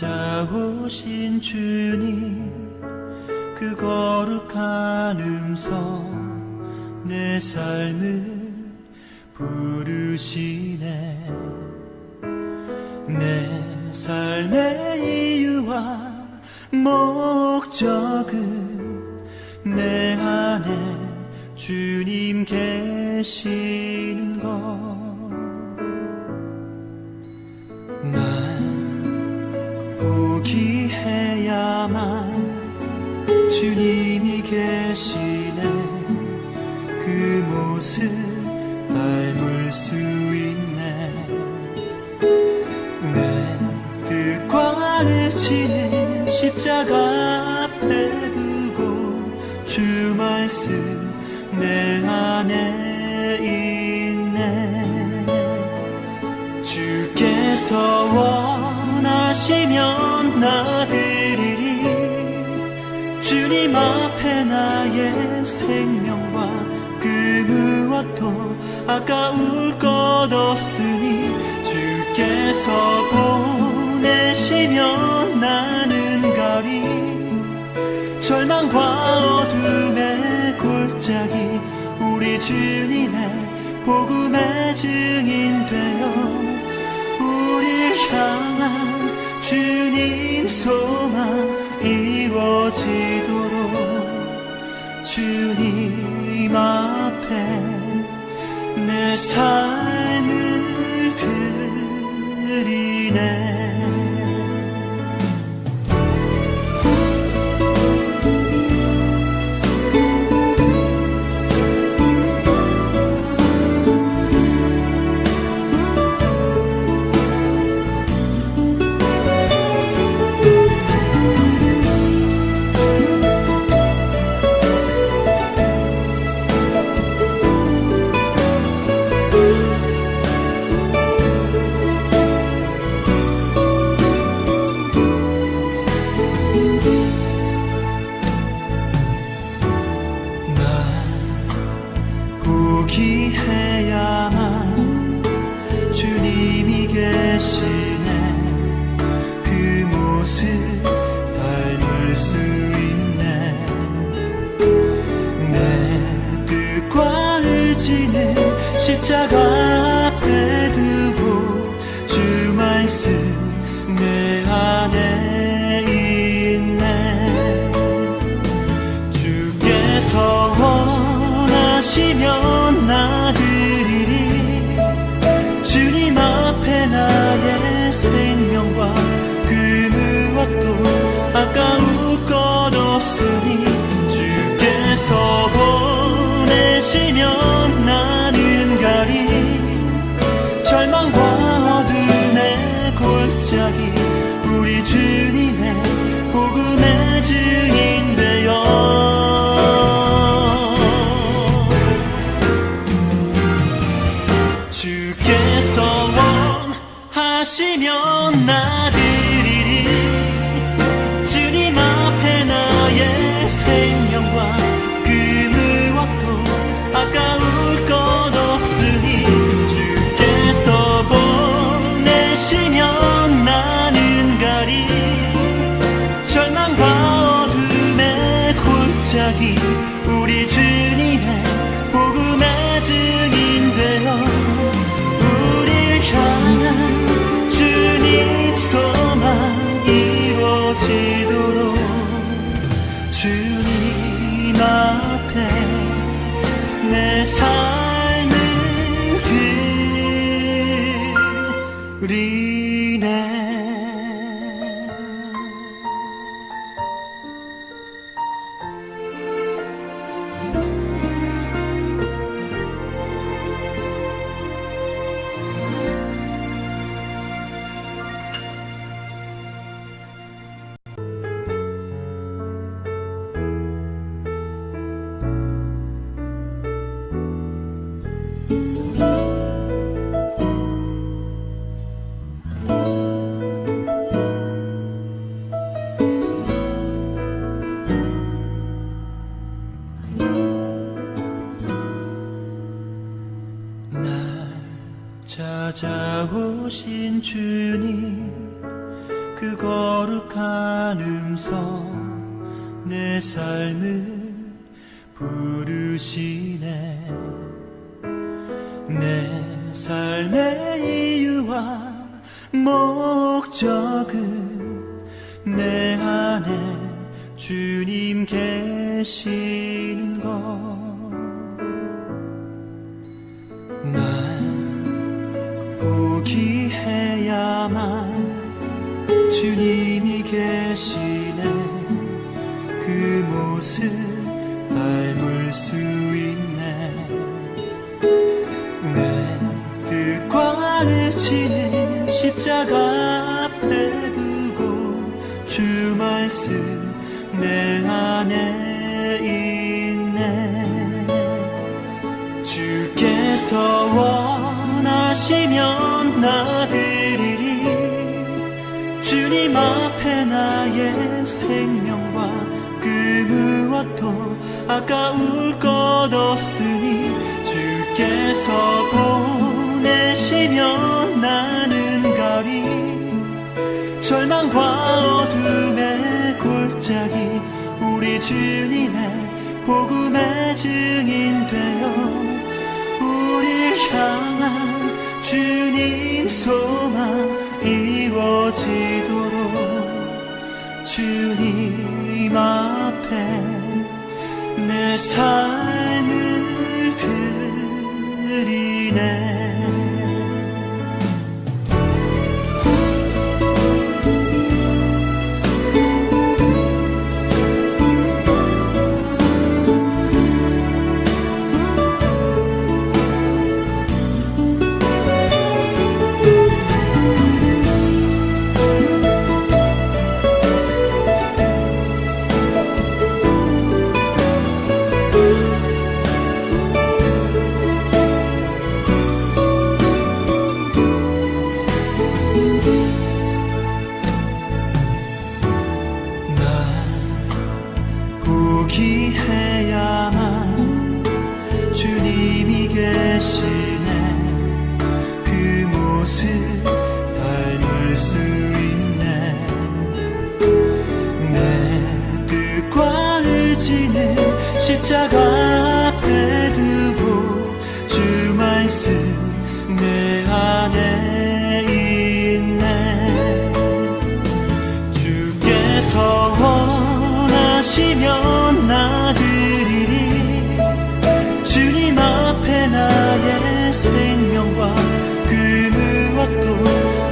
찾아오신 주님 그 거룩한 음성 내 삶을 부르시네. 내 삶의 이유와 목적은 내 안에 주님 계시는 포기해야만 주님이 계시네. 그 모습 닮을 수 있네. 내 뜻과 의지는 십자가 앞에 두고 주 말씀 내 안에 있네. 주께서 원하시면 앞에 나의 생명과 그 무엇도 아까울 것 없으니 주께서 보내시면 나는 가리 절망과 어둠의 골짜기 우리 주님의 복음의 증인 되어 우리 향한 주님 소망 이루어지도록 주님 앞에 내 삶을 드리네 포기해야만 주님이 계시네. 그 모습 닮을 수 있네. 내 뜻과 의지는 십자가 복 드리 오신 주님 그 거룩한 음성 내 삶을 부르시네. 내 삶의 이유와 목적은 내 안에 주님 계시는 것 주님이 계시네. 그 모습 앞에 나의 생명과 그 무엇도 아까울 것 없으니 주께서 보내시면 나는 가리 절망과 어둠의 골짜기 우리 주님의 복음의 증인 되어 우리 향한 주님 소망 이루어지도록 주님 앞에 내 삶을 드리네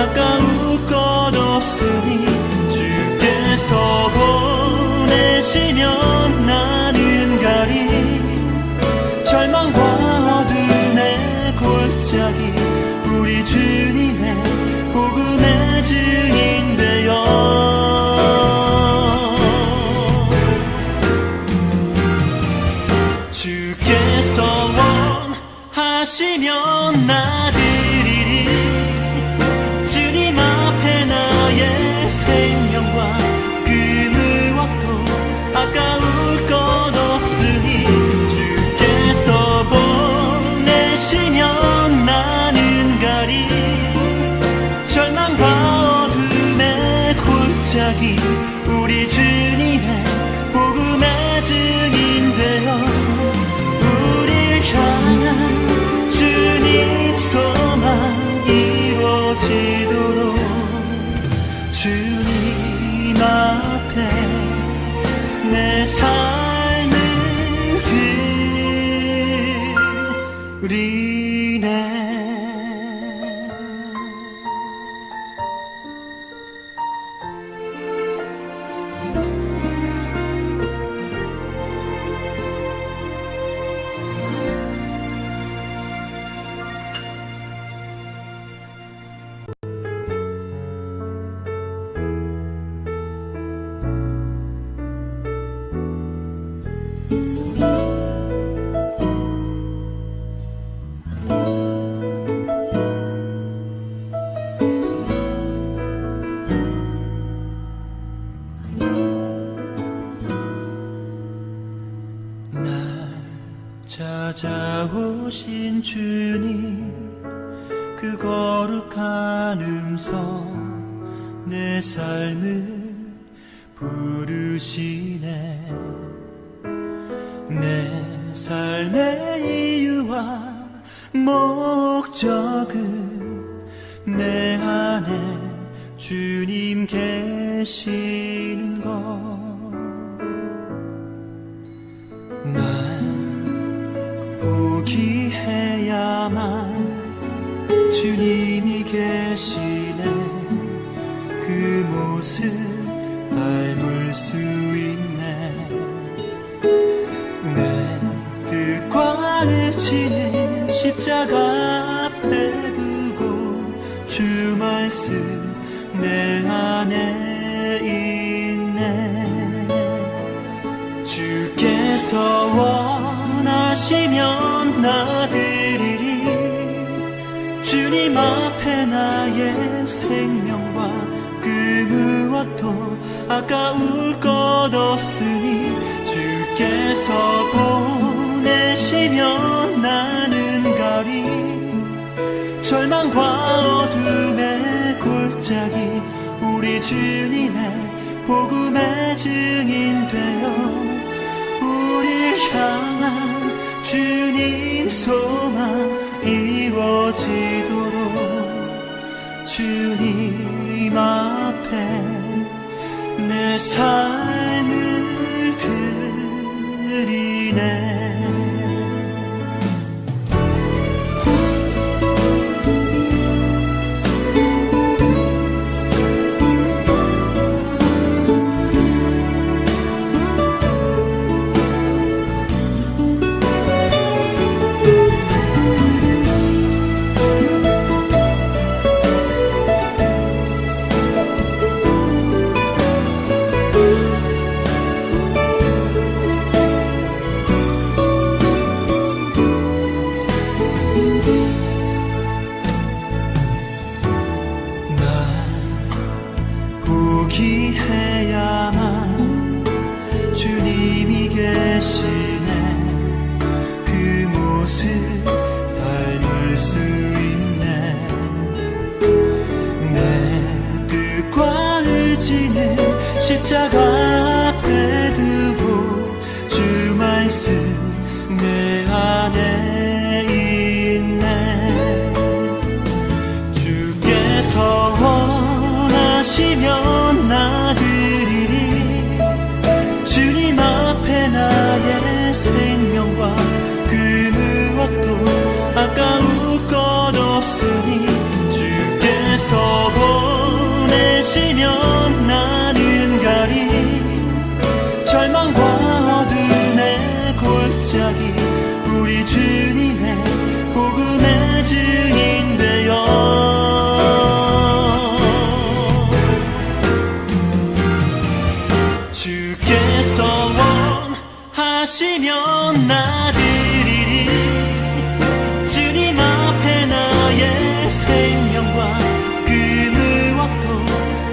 아까울 것 없으니 찾아오신 주님 그 거룩한 음성 내 삶을 부르시네. 내 삶의 이유와 목적은 내 안에 주님 계시는 주 말씀 내 안에 있네. 주께서 원하시면 나 드리리. 주님 앞에 나의 생명과 그 무엇도 아까울 것 없으니 주께서 보내시면 나는 가리 절망과 어둠의 골짜기 우리 주님의 복음의 증인 되어 우리 향한 주님 소망 이루어지도록 주님 앞에 내 삶을 드리네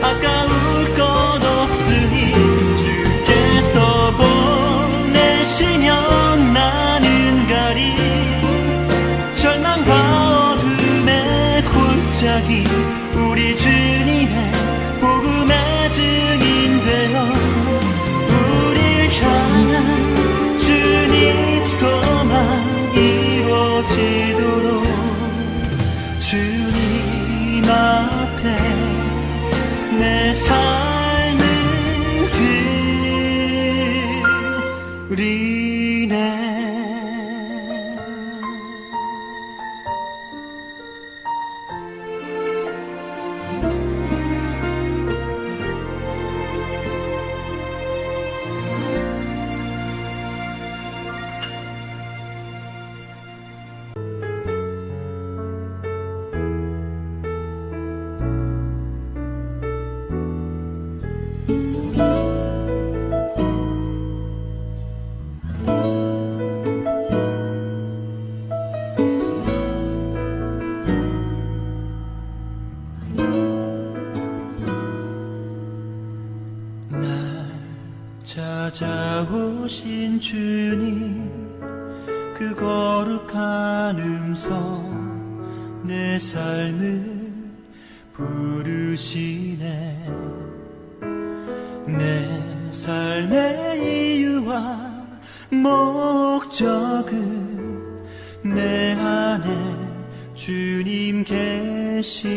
아 찾아오신 주님 그 거룩한 음성 내 삶을 부르시네. 내 삶의 이유와 목적은 내 안에 주님 계시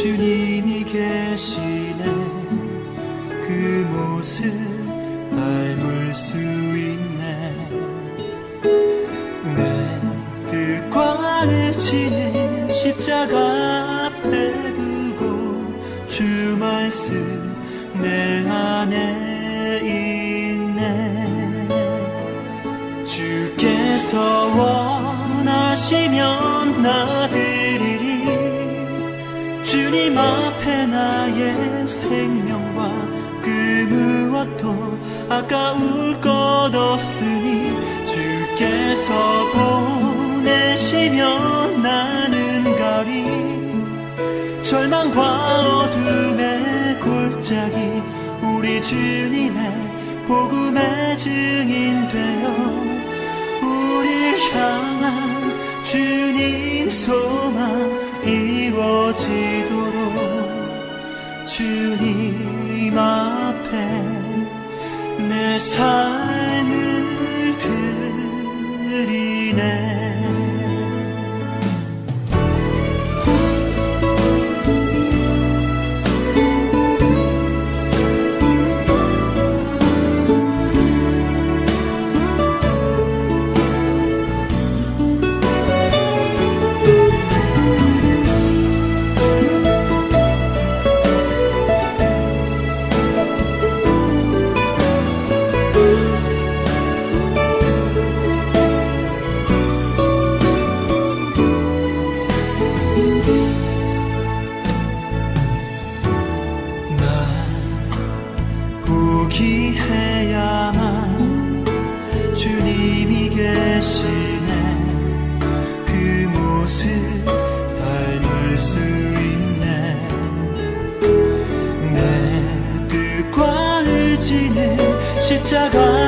주님이 계시네. 그 모습 닮을 수 있네. 내 뜻과 의지는 십자가 앞에 두고 주 말씀 내 안에 주님 앞에 나의 생명과 그 무엇도 아까울 것 없으니 주께서 보내시면 나는 가리 절망과 어둠의 골짜기 우리 주님의 복음의 증인 되어 우리 향한 주님 소망 이루어지도록 주님 앞에 내 삶을 드리네 포기해야만 주님이 계시네. 그 모습 닮을 수 있네. 내 뜻과 의지는 십자가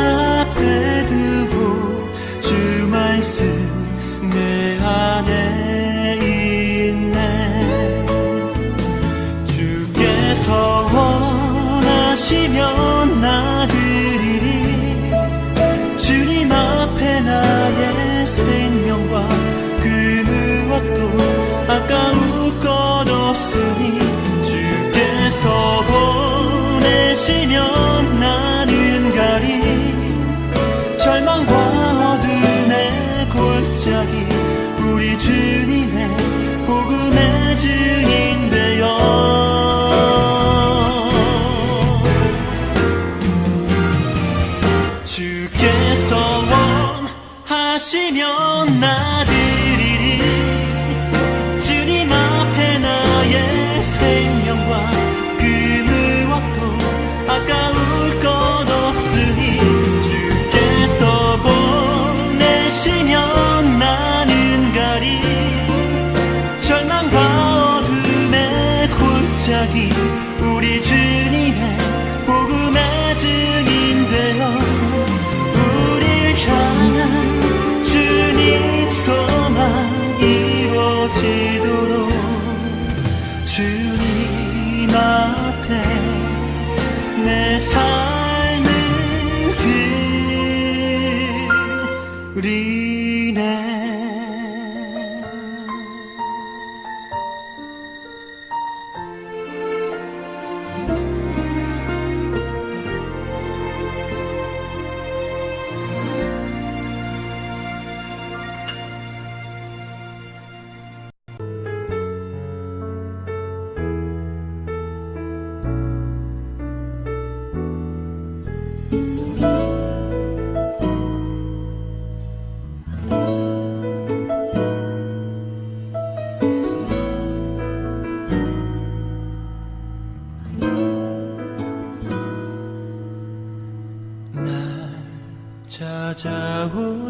드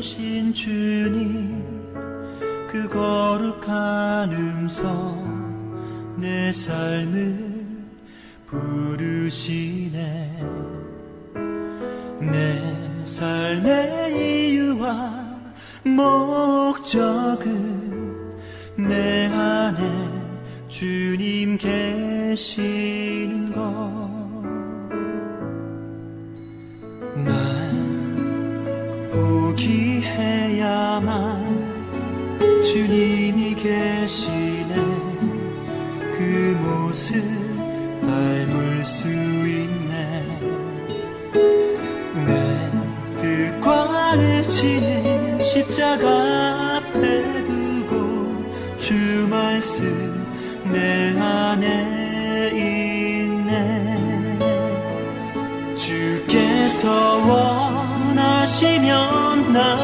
찾아오신 주님 그 거룩한 음성 내 삶을 부르시네 내 삶의 이유와 목적은 내 안에 주님 계시는 것. 주님이 계시네. 그 모습 닮을 수 있네. 내 뜻과 의지는 십자가 앞에 두고 주 말씀 내 안에 있네. 주께서 원하시면 나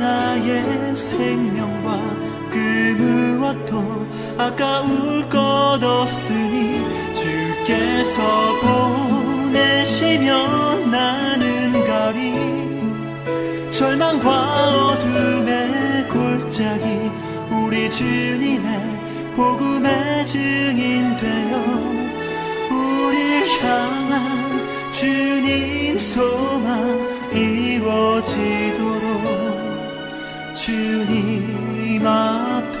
나의 생명과 그 무엇도 아까울 것 없으니 주께서 보내시면 나는 가리 절망과 어둠의 골짜기 우리 주님의 복음의 증인 되어 우리 향한 주님 소망 이루어지도록 주님 앞에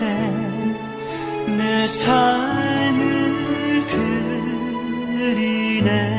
내 삶을 드리네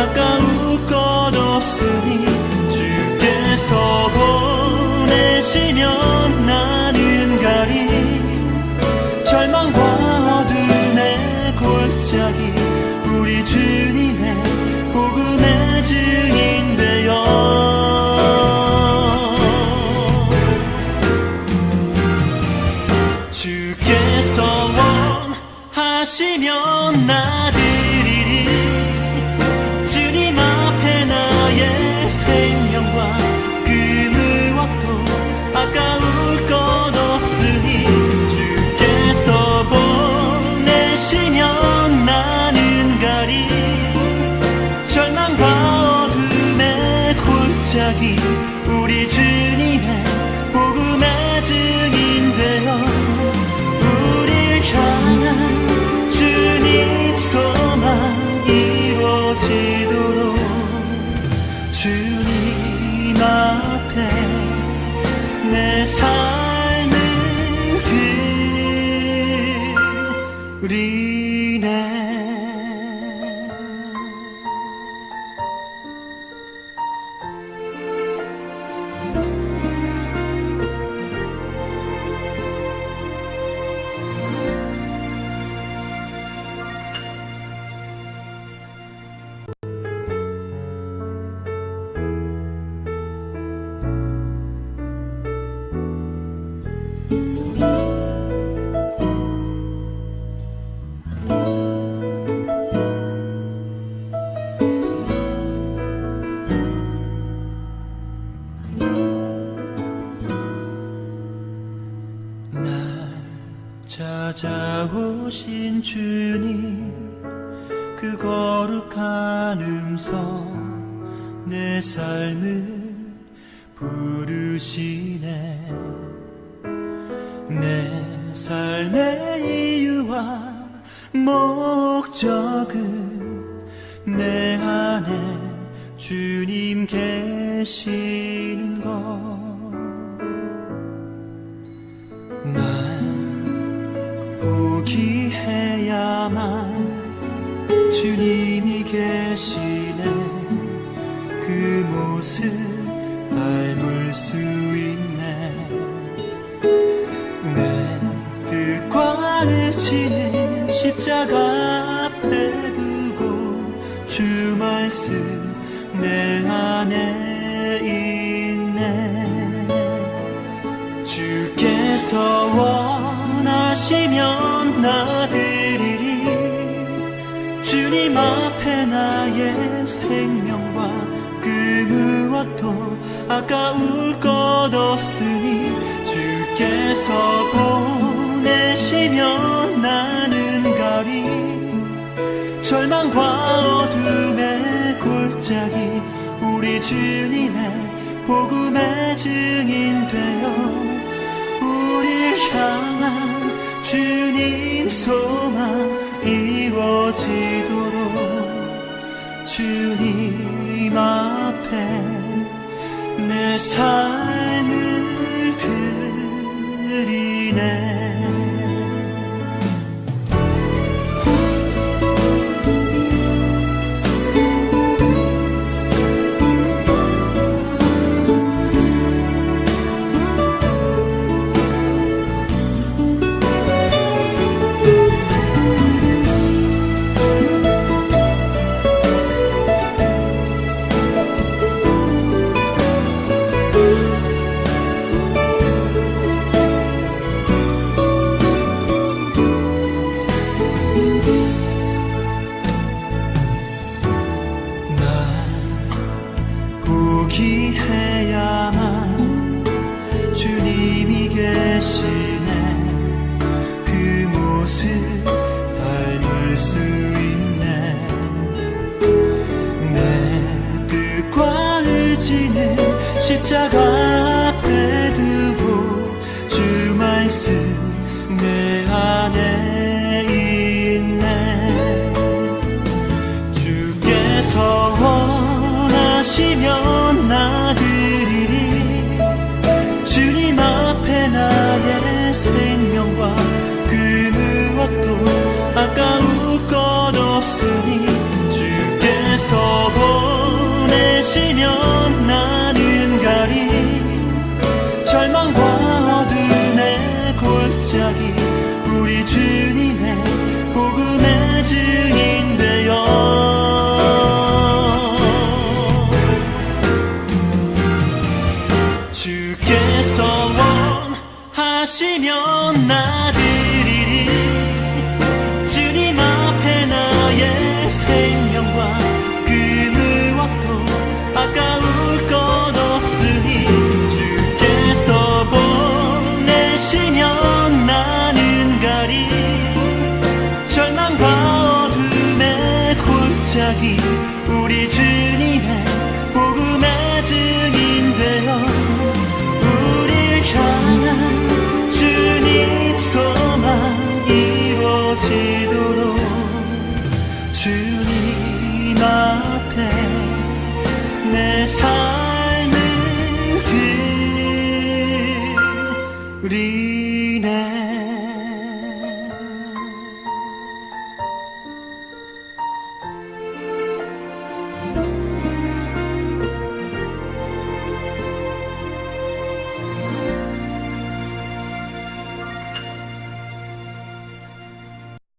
아 찾아오신 주님 그 거룩한 음성 내 삶을 부르시네. 내 삶의 이유와 목적은 내 안에 주님 계시는 을 밟을 수 있네. 내 뜻과 의지의 십자가 앞에 두고 주 말씀 내 안에 있네. 주께서 원하시면 나 드리리 주님 앞에 나의 생명 아까울 것 없으니 주께서 보내시면 나는 가리. 절망과 어둠의 골짜기 우리 주님의 복음의 증인 되어 우리 향한 주님 소망 이루어지도록 주님 만 삶을 드리네.